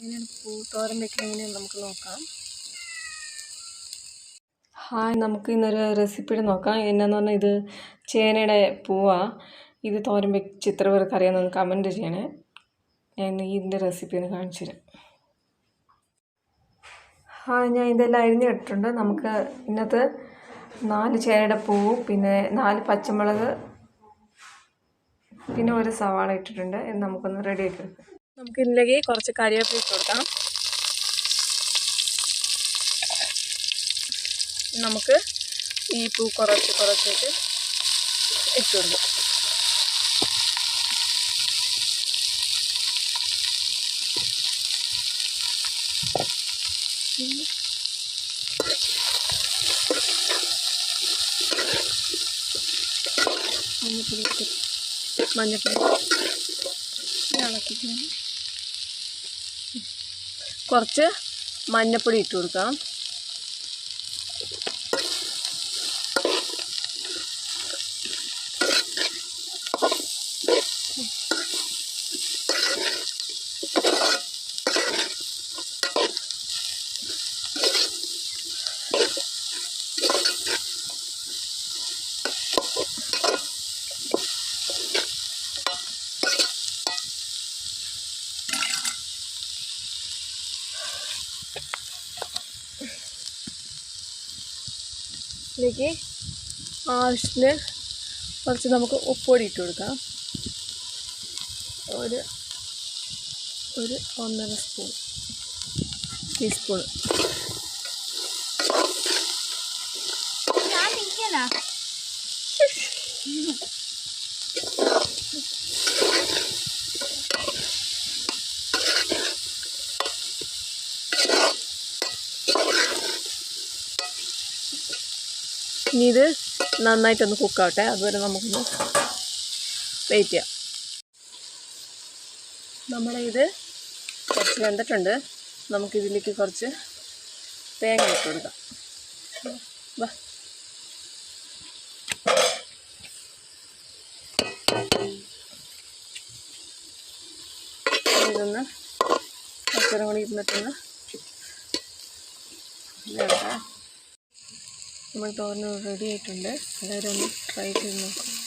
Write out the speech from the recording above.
എങ്ങനെയാണ് പൂ തോരൻ വെക്കുന്നത് എങ്ങനെയാണ് നമുക്ക് നോക്കാം. ഹായ് നമുക്ക് ഇന്നൊരു റെസിപ്പിയുടെ നോക്കാം. എന്നാന്ന് പറഞ്ഞാൽ ഇത് ചേനയുടെ പൂവാ. ഇത് തോരൻ വെച്ച് ഇത്ര പേർക്ക് അറിയാമെന്ന് കമന്റ് ചെയ്യണേ. ഞാൻ ഇതിന്റെ റെസിപ്പി ഒന്ന് കാണിച്ചു തരാം. ഹായ് ഞാൻ ഇതെല്ലാം അരിഞ്ഞിട്ടുണ്ട് നമുക്ക് ഇന്നത്തെ നാല് ചേനയുടെ പൂവ് പിന്നെ നാല് പച്ചമുളക് പിന്നെ ഒരു സവാള ഇട്ടിട്ടുണ്ട്. നമുക്കൊന്ന് റെഡി ആക്കി എടുക്കാം. നമുക്ക് ഇതിലേക്ക് കുറച്ച് കറിവേപ്പില ഇട്ട് കൊടുക്കാം നമുക്ക് ഈ പൂ കുറച്ച് കുറച്ചിട്ട് ഇട്ട് കൊടുക്കാം. മഞ്ഞപ്പൊടി മഞ്ഞപ്പൊടി ഇളക്കിട്ട് കുറച്ച് മഞ്ഞപ്പൊടി ഇട്ട് കൊടുക്കാം ഇതിലേക്ക് ആവശ്യത്തിന് കുറച്ച് നമുക്ക് ഉപ്പൊടി ഇട്ട് കൊടുക്കാം. ഒരു ഒരു ഒന്നര സ്പൂൺ. ടീസ്പൂൺ. ഇനി ഇത് നന്നായിട്ടൊന്ന് കുക്കാവട്ടെ. അതുവരെ നമുക്കൊന്ന് വെയിറ്റ് ചെയ്യാം. നമ്മുടെ ഇത് കുറച്ച് വെന്തിട്ടുണ്ട്. നമുക്കിതിലേക്ക് കുറച്ച് തേങ്ങ ഇട്ട് കൊടുക്കാം. വാ. ഇതൊന്ന് കുറച്ചേരം കൂടി ഇരുന്നിട്ടൊന്ന് നമ്മൾ തോരൻ റെഡി ആയിട്ടുണ്ട്. എല്ലാവരും ഒന്ന് ട്രൈ ചെയ്ത് നോക്കാം.